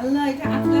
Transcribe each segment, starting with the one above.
আল্লাহ এটা আটলা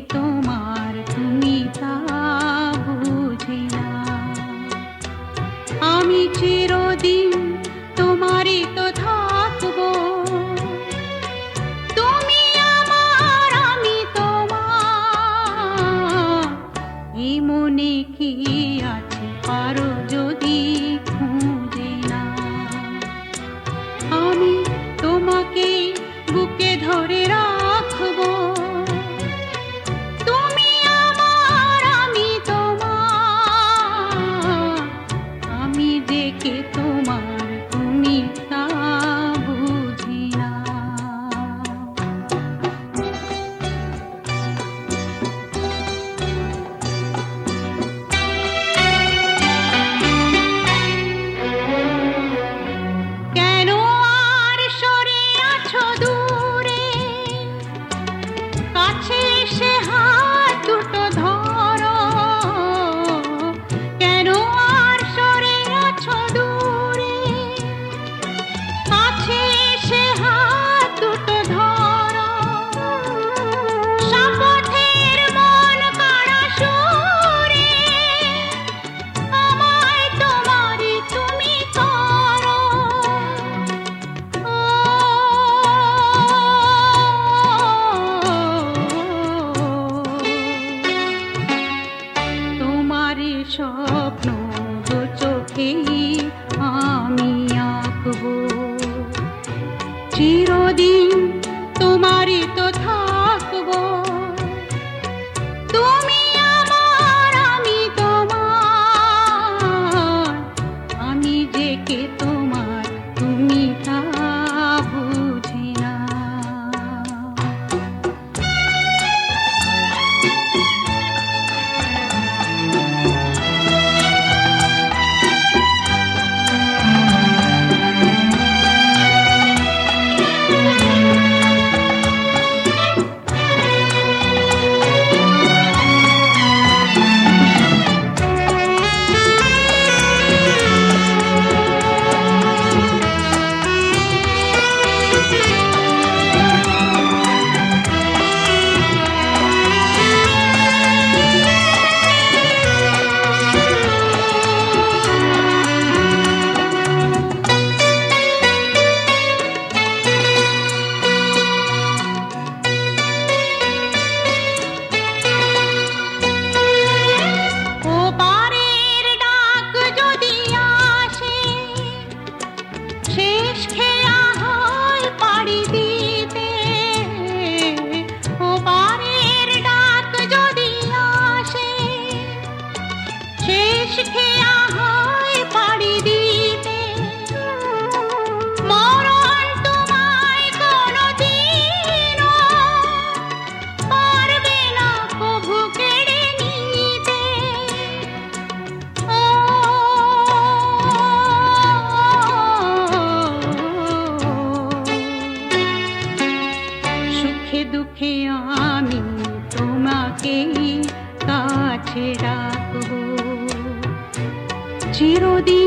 তোমার তুমি তা বুঝি না। আমি চিরদিন তোমারই তো থাকব। তুমি আমার, আমি তোমার। এই মনে কি আছে? পারো স্বপ্ন চোখে छेड़ा हो। ज़ीरो दिन